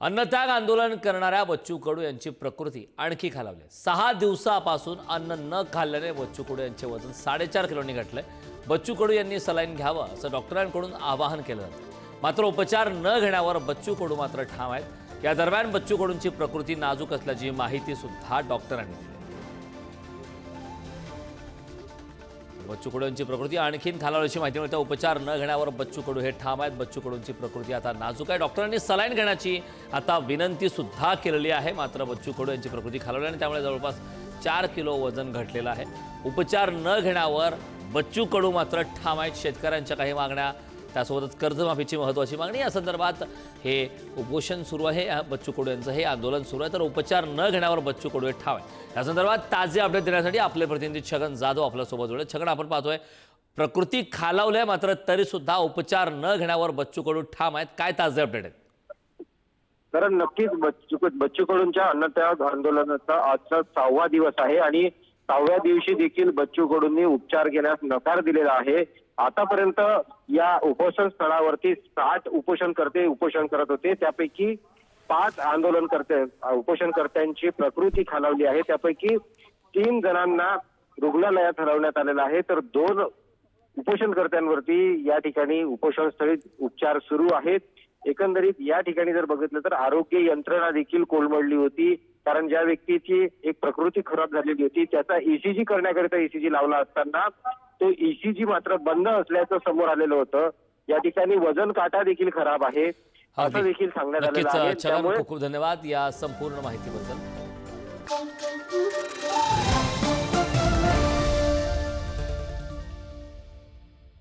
अन्नत्याग आंदोलन करणाऱ्या बच्चू कडू यांची प्रकृती आणखी खालावली आहे. सहा दिवसापासून अन्न न खाल्ल्याने बच्चू कडू यांचे वजन साडेचार किलोनी घटलंय बच्चू कडू यांनी सलाईन घ्यावं असं डॉक्टरांकडून आवाहन केलं जातं. मात्र उपचार न घेण्यावर बच्चू कडू मात्र ठाम आहेत. या दरम्यान बच्चू कडूंची प्रकृती नाजूक असल्याची माहिती सुद्धा डॉक्टरांनी दिली बच्चू कडूंची प्रकृती. आणखीन खालावल्याची माहिती मिळते. उपचार न घेण्यावर बच्चू कडू हे ठाम आहेत. बच्चू कडूंची प्रकृती आता नाजूक आहे. डॉक्टरांनी सलाईन घेण्याची आता विनंती सुद्धा केलेली आहे. मात्र बच्चू कडू यांची प्रकृती खालावली आणि त्यामुळे जवळपास चार किलो वजन घटलेलं आहे. उपचार न घेण्यावर बच्चू कडू मात्र ठाम आहेत. शेतकऱ्यांच्या काही मागण्या त्यासोबतच कर्जमाफीची महत्त्वाची मागणी. या संदर्भात हे उपोषण सुरू आहे बच्चू कडू यांचं हे आंदोलन सुरू आहे. तर उपचार न घेण्यावर बच्चू कडू ठाव आहे या संदर्भात ताजे अपडेट देण्यासाठी आपले प्रतिनिधी छगन जाधव आपल्यासोबत जोडले. छगन आपण पाहतोय प्रकृती खालावल्या मात्र तरी सुद्धा उपचार न घेण्यावर बच्चू कडू ठाम आहेत. काय ताजे अपडेट आहेत? कारण नक्कीच बच्चू बच्चू कडूंच्या अन्नत्याग आंदोलनाचा आजचा सहावा दिवस आहे आणि सहाव्या दिवशी देखील बच्चू कडूंनी उपचार घेण्यास नकार दिलेला आहे. आतापर्यंत या उपोषण स्थळावरती साठ उपोषणकर्ते उपोषण करत होते. त्यापैकी पाच आंदोलनकर्ते उपोषणकर्त्यांची प्रकृती खालावली आहे. त्यापैकी तीन जणांना रुग्णालयात हलवण्यात आलेलं आहे. तर दोन उपोषणकर्त्यांवरती या ठिकाणी उपोषणस्थळी उपचार सुरू आहेत. एकंदरीत या ठिकाणी जर बघितलं तर आरोग्य यंत्रणा देखील कोलमडली होती. कारण ज्या व्यक्तीची एक प्रकृती खराब झालेली होती त्याचा ईसीजी करण्याकरिता ईसीजी लावला असताना तो ईसीजी मात्र बंद असल्याचं समोर आलेलं होतं. या ठिकाणी वजन काटा देखील खराब आहे. असं. देखील सांगण्यात आलेलं आहे. त्यामुळे खूप खूप धन्यवाद या संपूर्ण माहितीबद्दल.